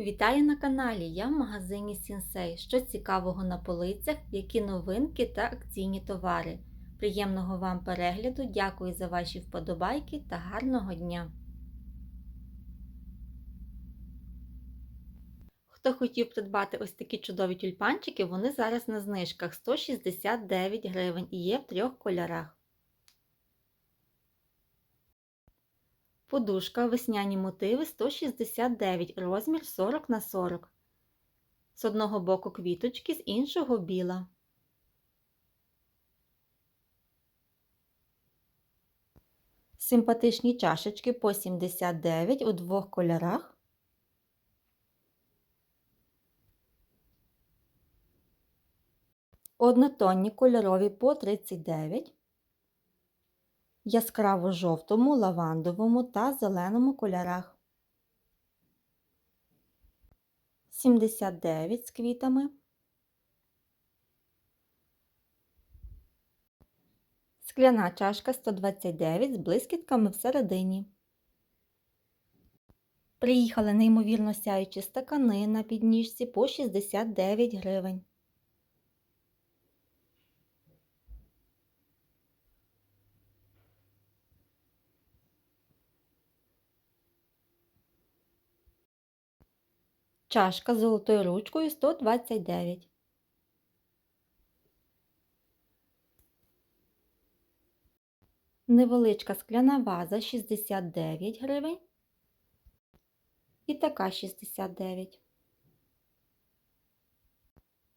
Вітаю на каналі! Я в магазині Сінсей. Що цікавого на полицях, які новинки та акційні товари. Приємного вам перегляду, дякую за ваші вподобайки та гарного дня! Хто хотів придбати ось такі чудові тюльпанчики, вони зараз на знижках 169 гривень і є в трьох кольорах. Подушка весняні мотиви 169, розмір 40 на 40. З одного боку квіточки, з іншого біла. Симпатичні чашечки по 79 у двох кольорах. Однотонні кольорові по 39 яскраво жовтому, лавандовому та зеленому кольорах. 79 з квітами. Скляна чашка 129 з блискітками всередині. Приїхали неймовірно сяючі стакани на підніжці по 69 гривень. Чашка з золотою ручкою 129. Невеличка скляна ваза 69 гривень. І така 69.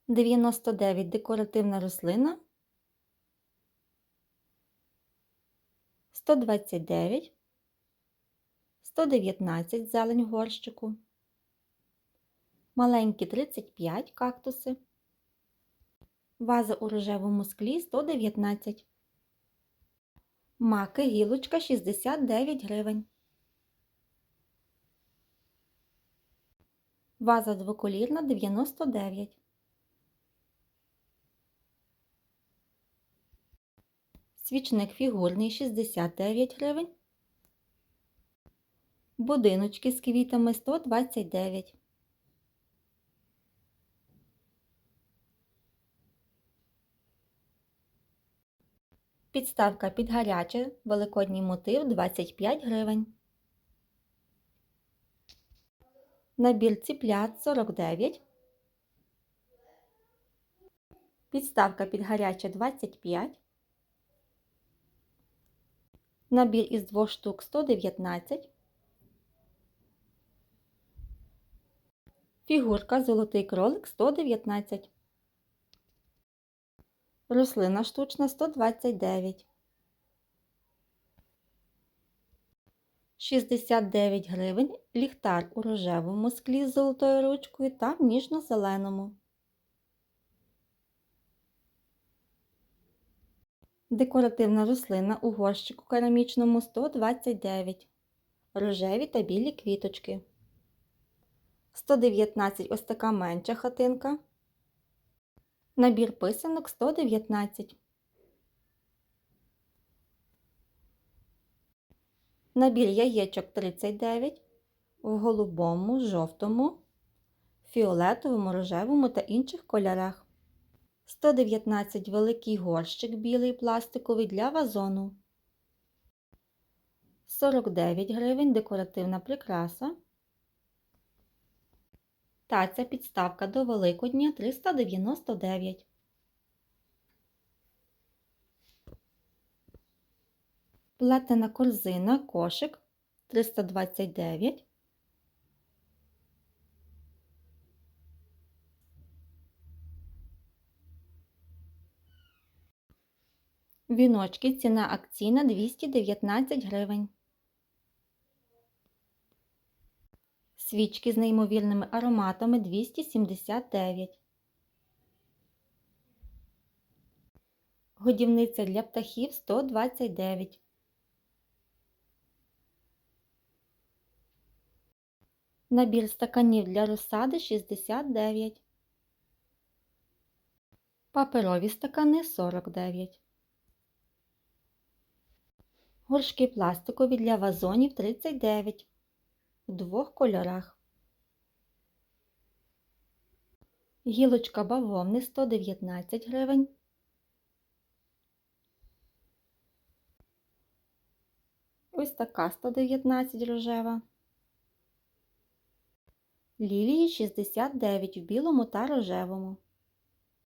99 декоративна рослина. 129. 119 зелень в горщику маленькі 35 кактуси, ваза у рожевому склі 119, маки гілочка 69 гривень. Ваза двоколірна 99. Свічник фігурний 69 гривень. Будиночки з квітами 129. Підставка під гаряче, великодній мотив 25 гривень. Набір ціплят 49. Підставка під гаряче 25. Набір із двох штук 119. Фігурка золотий кролик 119. Рослина штучна 129. 69 гривень ліхтар у рожевому склі з золотою ручкою та в ніжно-зеленому. Декоративна рослина у горщику керамічному 129. Рожеві та білі квіточки. 119 ось така менша хатинка. Набір писанок 119. Набір яєчок 39 в голубому, жовтому, фіолетовому, рожевому та інших кольорах. 119 великий горщик білий пластиковий для вазону. 49 гривень декоративна прикраса. Таця підставка до Великодня 399. Плетена корзина кошик 329. Віночки ціна акційна 219 гривень. Свічки з неймовірними ароматами 279. Годівниця для птахів 129. Набір стаканів для розсади 69. Паперові стакани 49. Горшки пластикові для вазонів 39 в двох кольорах. Гілочка бавовни 119 гривень. Ось така 119 рожева. Лілії 69 в білому та рожевому.